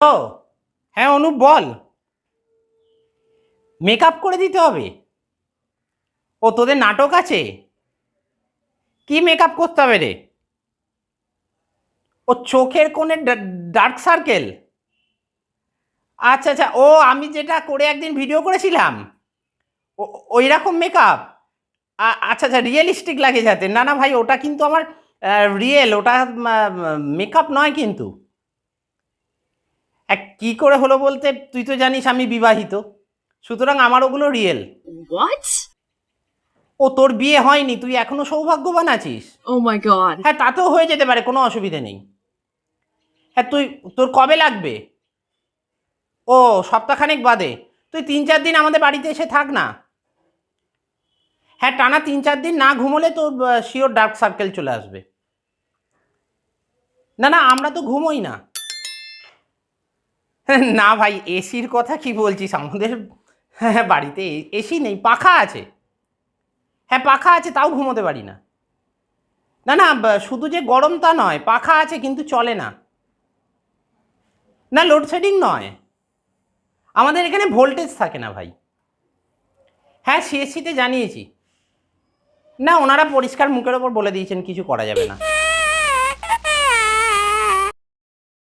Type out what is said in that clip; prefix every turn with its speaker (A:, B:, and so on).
A: ও হ্যাঁ অনুপ বল। মেকআপ করে দিতে হবে। ও, তোদের নাটক আছে? কি মেকআপ করতে হবে রে? ও, চোখের কোণে ডার্ক সার্কেল আচ্ছা আচ্ছা ও, আমি যেটা করে একদিন ভিডিও করেছিলাম ওই রকম মেকআপ আচ্ছা আচ্ছা রিয়েলিস্টিক লাগে যাতে। না না, ভাই, ওটা কিন্তু আমার রিয়েল ওটা মেকআপ নয় কিন্তু। এক কী করে হলো বলতে তুই তো জানিস আমি বিবাহিত। সুতরাং আমার ওগুলো রিয়েল ও তোর বিয়ে হয়নি তুই এখনও সৌভাগ্যবান আছিস।
B: Oh my god.
A: হ্যাঁ তাতেও হয়ে যেতে পারে কোনো অসুবিধে নেই। হ্যাঁ তুই তোর কবে লাগবে? ও সপ্তাহখানেক বাদে। তুই তিন চার দিন আমাদের বাড়িতে এসে থাক না। হ্যাঁ টানা তিন চার দিন না ঘুমোলে তোর শিওর ডার্ক সার্কেল চলে আসবে। না না আমরা তো ঘুমোই না। না ভাই, এসির কথা কি বলছিস? আমাদের হ্যাঁ বাড়িতে এসি নেই, পাখা আছে। হ্যাঁ পাখা আছে, তাও ঘুমোতে পারি না। না না শুধু যে গরম তা নয়, পাখা আছে, কিন্তু চলে না। না লোডশেডিং নয়। আমাদের এখানে ভোল্টেজ থাকে না ভাই। হ্যাঁ সিএসসিতে জানিয়েছি। না, ওনারা পরিষ্কার মুখের ওপর বলে দিয়েছেন, কিছু করা যাবে না।